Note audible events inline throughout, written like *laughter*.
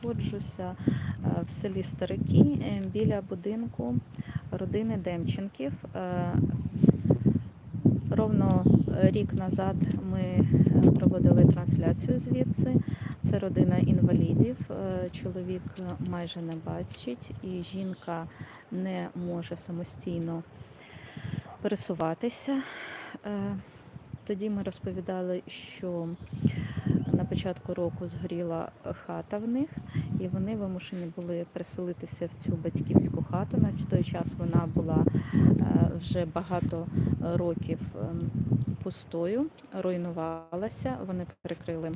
знаходжуся е, в селі Старики е, біля будинку родини Демченків. Е, Ровно рік назад ми проводили трансляцію звідси. Це родина інвалідів. Чоловік майже не бачить, і жінка не може самостійно пересуватися. Тоді ми розповідали, що початку року згоріла хата в них, і вони вимушені були переселитися в цю батьківську хату. На той час вона була е, вже багато років ем, пустою, руйнувалася. Вони перекрили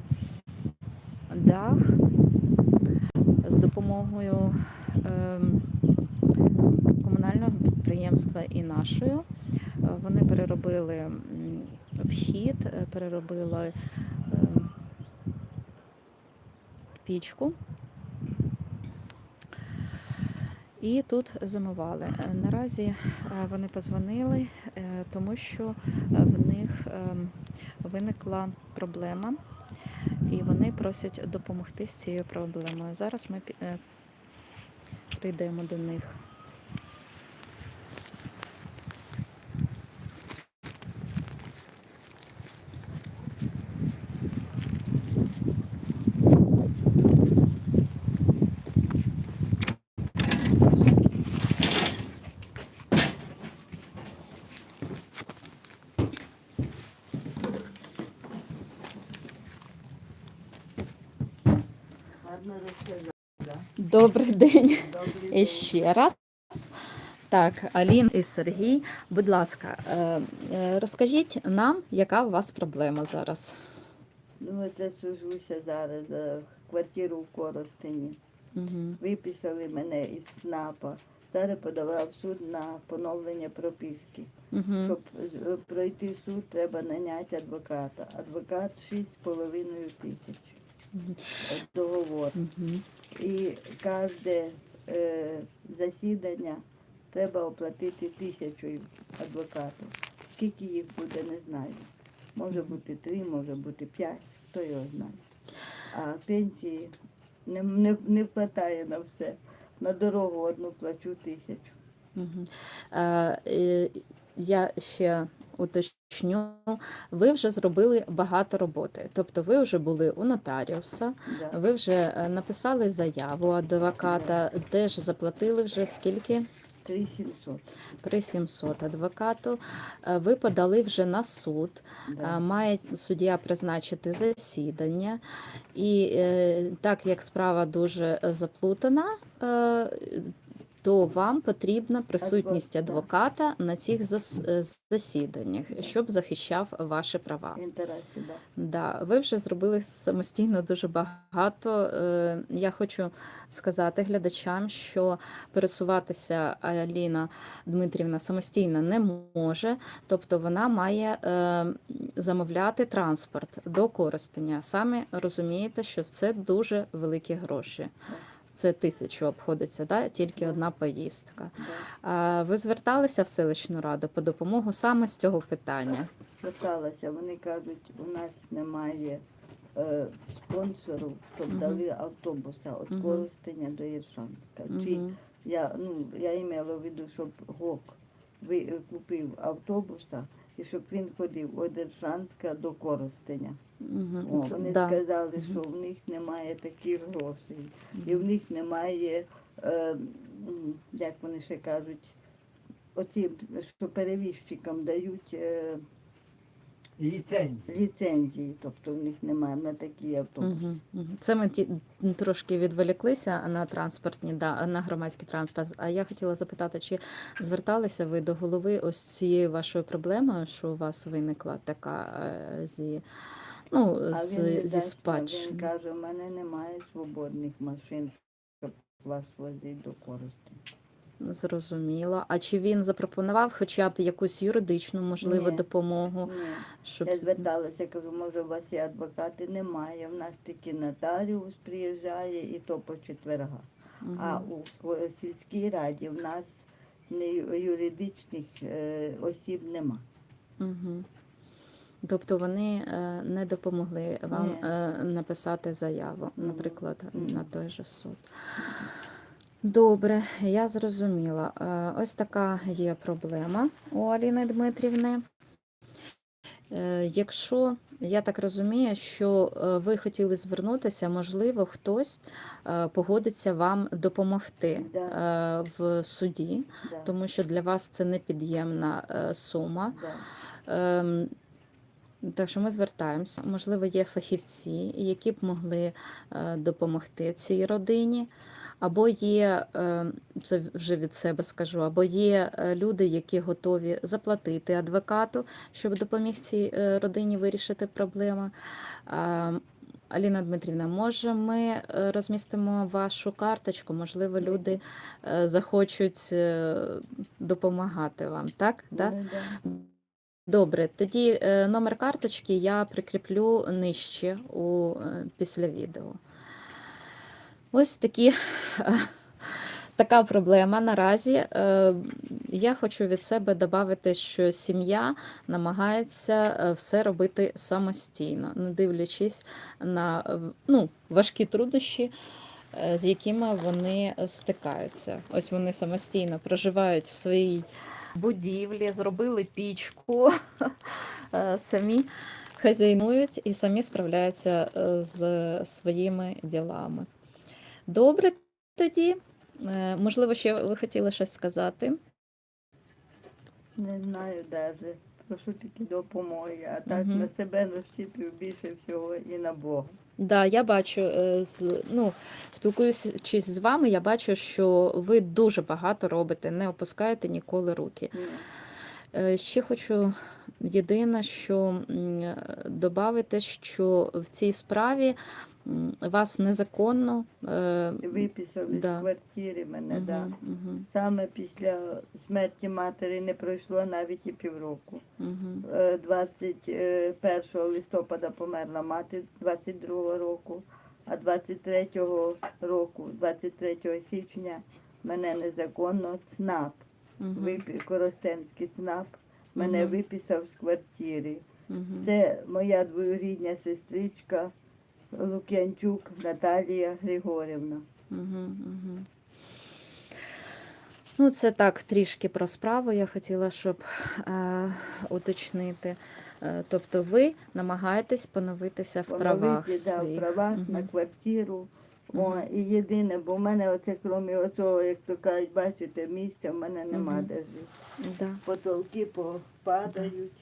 дах з допомогою ем, комунального підприємства і нашою. Е, Вони переробили вхід, е, переробили пічку. І тут зимували. Е, Наразі е, вони позвонили, е, тому що в них ем, виникла проблема, і вони просять допомогти з цією проблемою. Зараз ми прийдемо до них. Добрий день і ще раз. Так, Алін і Сергій, будь ласка, е, е, розкажіть нам, яка у вас проблема зараз. Ну, я сужуся зараз за квартиру в Коростені. Угу. Виписали мене із ЦНАПа. Зараз подавав в суд на поновлення прописки. Угу. Щоб пройти суд, треба наняти адвоката. Адвокат 6,5 тисяч. Договор. І кожне е, засідання треба оплатити тисячу адвокату. Скільки їх буде, не знаю. Може бути три, може бути п'ять, хто його знає. А пенсії не, не, не вистачає на все. На дорогу одну плачу тисячу. Угу. Е, я ще уточню, ви вже зробили багато роботи. Тобто ви вже були у нотаріуса, ви вже е, написали заяву адвоката, теж заплатили вже скільки? 3700. 3700 адвокату. Е, Ви подали вже на суд. Е, Да. Має суддя призначити засідання, і е, так як справа дуже е, заплутана, е, то вам потрібна присутність адвоката на цих е, засіданнях, щоб захищав ваші права. Да, ви вже зробили самостійно дуже багато. Е, Я хочу сказати глядачам, що пересуватися Аліна Дмитрівна самостійно не може, тобто вона має е, замовляти транспорт до користення. Самі розумієте, що це дуже великі гроші. Це тисячу обходиться, да? тільки одна поїздка. Ви зверталися в селищну раду по допомогу саме з цього питання? Зверталася, вони кажуть, у нас немає е, спонсору, щоб дали автобуса від. Коростеня до Єршанка. Чи я, ну, я імела в виду, щоб ГОК ви, е, купив автобуса і щоб він ходив від Єршанська до Коростеня. Угу. О, вони да. сказали, що в них немає таких грошей. І в них немає, е, як вони ще кажуть, оці, що перевіщикам дають е, Ліцензія. ліцензії, тобто в них немає на такі автобуси. Це ми ті, трошки відволіклися на транспортні, да, на громадський транспорт. А я хотіла запитати, чи зверталися ви до голови ось цією вашою проблемою, що у вас виникла така е, зі, ну, А з, він зі дасть, Він каже, у мене немає свободних машин, щоб вас возити до користі. Зрозуміло. А чи він запропонував хоча б якусь юридичну, можливо, Ні. допомогу? Ні. Щоб... Я зверталася, кажу, може, у вас є адвокати? Немає. У нас тільки нотаріус приїжджає і то по четвергах. Мгм. А у сільській раді в нас не юридичних е, осіб нема. Мгм. Тобто вони е, не допомогли вам е, написати заяву, наприклад, Ні. на той же суд. Добре, я зрозуміла. Е, Ось така є проблема у Аліни Дмитрівни. Е, Якщо я так розумію, що е, ви хотіли звернутися, можливо, хтось погодиться вам допомогти Да. в суді, Да, тому що для вас це непід'ємна сума. да. Ем, Так що ми звертаємося. Можливо, є фахівці, які б могли допомогти цій родині. Або є, е, це вже від себе скажу, або є е, люди, які готові заплатити адвокату, щоб допоміг цій е, родині вирішити проблеми. Аліна Дмитрівна, може, ми е, розмістимо вашу карточку? Можливо, люди захочуть допомагати вам, так? Ну. Добре, тоді номер карточки я прикріплю нижче у, після відео. Ось такі, така проблема наразі. Е, Я хочу від себе додати, що сім'я намагається е, все робити самостійно, не дивлячись на е, ну, важкі труднощі, е, з якими вони стикаються. Ось вони самостійно проживають в своїй будівлі, зробили пічку, *laughs* е, самі хазяйнують і самі справляються е, з своїми ділами. Добре, тоді. Е, Можливо, ще ви хотіли щось сказати. Не знаю навіть. Прошу тільки допомоги, а так Мгм. на себе розчитую більше всього і на Бога. Да, я бачу, е, ну, спілкуючись з вами, я бачу, що ви дуже багато робите, не опускаєте ніколи руки. Ні. Е, Ще хочу єдине, що додати, що в цій справі вас незаконно е, Виписали Да. з квартири мене, мгм, да. мгм, Саме після смерті матері не пройшло навіть і півроку. мгм, Е, 21 листопада померла мати 22 року, а 23 року, 23 січня, мене незаконно ЦНАП, мгм, випі- Коростенський ЦНАП, мене Мгм. виписав з квартири. мгм. Це моя двоюрідня сестричка Лук'янчук Наталія Григорівна. Ну, це так трішки про справу. Я хотіла, щоб е, уточнити. Е, тобто ви намагаєтесь поновитися в правах Поновити да, в правах Мгм. на квартиру. О, і єдине, бо в мене оце, крім оцього, як то кажуть, бачите, місця в мене нема Мгм. де жити. Да. Потолки попадають.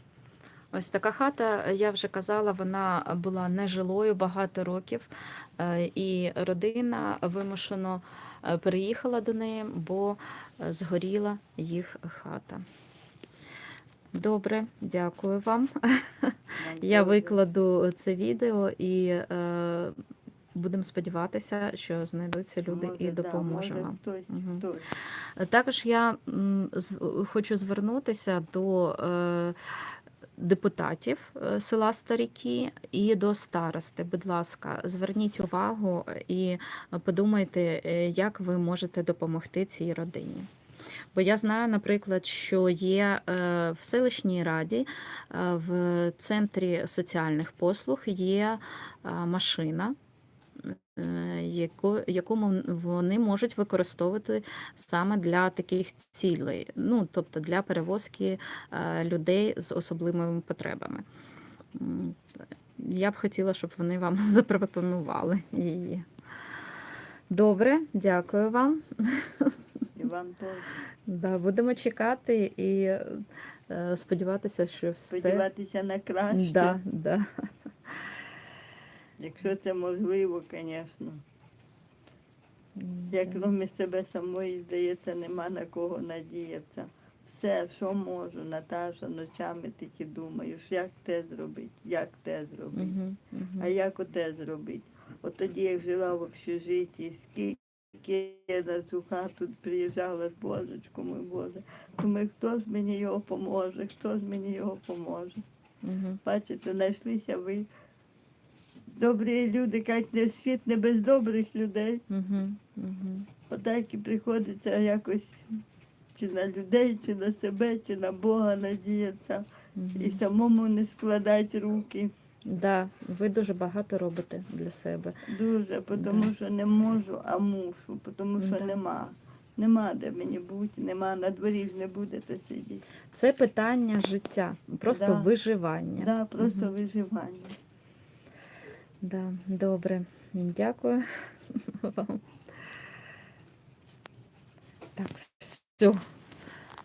Ось така хата, я вже казала, вона була нежилою багато років, е, і родина вимушено е, переїхала до неї, бо е, згоріла їх хата. Добре, дякую вам. Я викладу це відео і будемо сподіватися, що знайдуться люди Може, і да, допоможе може, вам. Хтось, Мгм. хтось. Також я хочу звернутися до депутатів е, села Старіки і до старости. Будь ласка, зверніть увагу і подумайте, е, як ви можете допомогти цій родині. Бо я знаю, наприклад, що є е, в селищній раді, е, в центрі соціальних послуг є е, машина, е, яку, яку вони можуть використовувати саме для таких цілей, ну тобто для перевозки е, людей з особливими потребами. Я б хотіла, щоб вони вам *laughs* запропонували її. Добре, дякую вам. І вам. Да, будемо чекати і е, сподіватися, що все. Сподіватися на краще. Да, да. Якщо це можливо, звісно. Як крім себе самої, здається, нема на кого надіятися. Все, що можу, Наташа, ночами тільки думаєш, як те зробити, як те зробити. Мгм, мгм. А як оте зробити? От тоді, як жила в общежитті, скільки я на цю хату приїжджала, божечко мой Боже. Думаю, хто ж мені його поможе, хто ж мені його поможе. Мгм. Бачите, знайшлися ви. Добрі люди, кажуть, не світ не без добрих людей. Мгм, мгм. Отак і приходиться якось чи на людей, чи на себе, чи на Бога надіятися. Мгм. І самому не складати руки. Да, ви дуже багато робите для себе. Дуже, тому що не можу, а мушу, тому що Да. нема. Нема де мені бути, нема, на дворі ж не будете сидіти. Це питання життя, просто Да. виживання. Да, просто Мгм. виживання. Да, добре. Дякую *laughs* вам. Так, все.